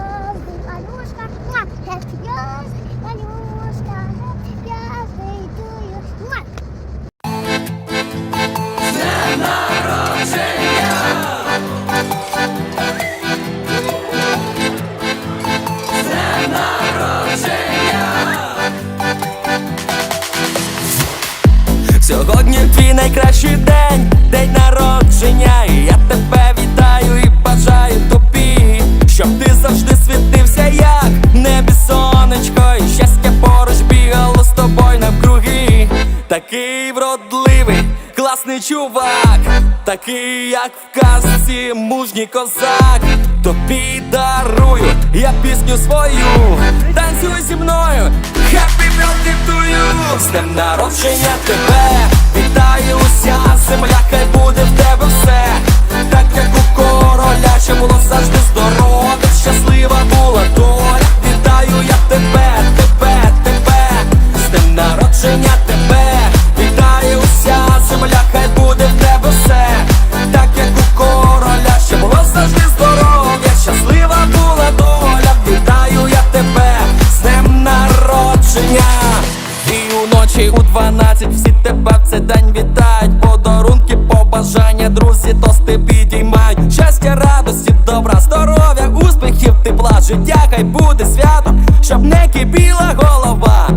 звезды, Алешка, мам, звезды, Алешка, я звезды, мам. Сьогодні твій найкращий день, день народження, і я тебе вітаю і бажаю тобі світився, як небі сонечко, і щастя поруч бігало з тобою навкруги. Такий вродливий, класний чувак, такий, як в казці, мужній козак. Тобі дарую я пісню свою, танцюй зі мною, Happy to you З днем народження тебе цей день вітають Подарунки, побажання, друзі, тости підіймають. Щастя, радості, добра, здоров'я, успіхів, тепла, життя, хай буде свято, щоб не кипіла голова.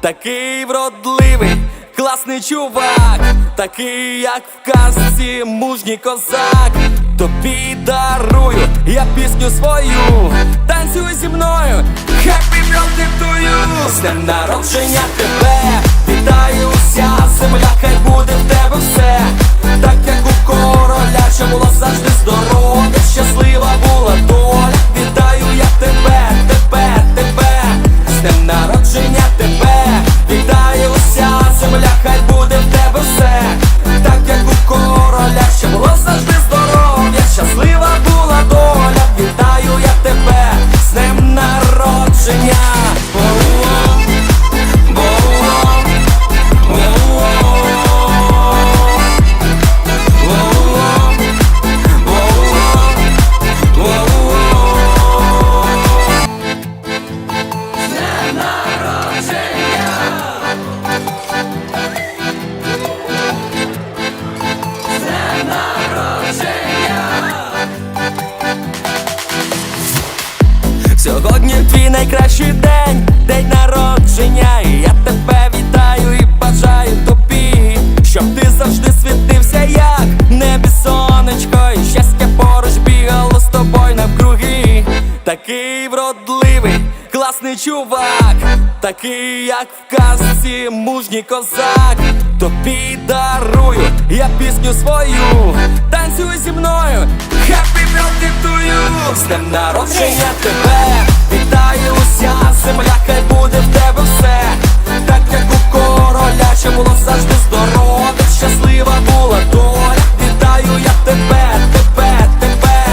Такий вродливий, класний чувак, такий, як в казці, мужній козак. Тобі дарую я пісню свою, танцюй зі мною, Happy birthday to З днем народження тебе, вітаю Сьогодні твій найкращий день, день народження. І я тебе вітаю і бажаю тобі, щоб ти завжди світився, як в небі сонечко, і щастя поруч бігало з тобою навкруги. Такий вродливий, класний чувак, такий, як в казці, мужній козак. Тобі дарую. Я пісню свою, танцюй зі мною, Happy birthday to you. З днем народження тебе, вітаю уся земля, хай буде в тебе все, так як у короля, що було завжди здоров'я, щаслива була доля. Вітаю я тебе, тебе, тебе,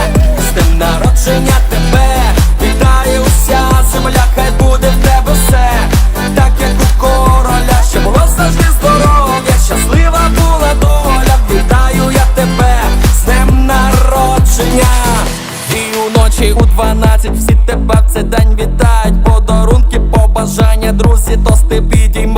з днем народження тебе, І уночі у 12 всі тебе в цей день вітають? Подарунки, побажання, друзі, тости підіймають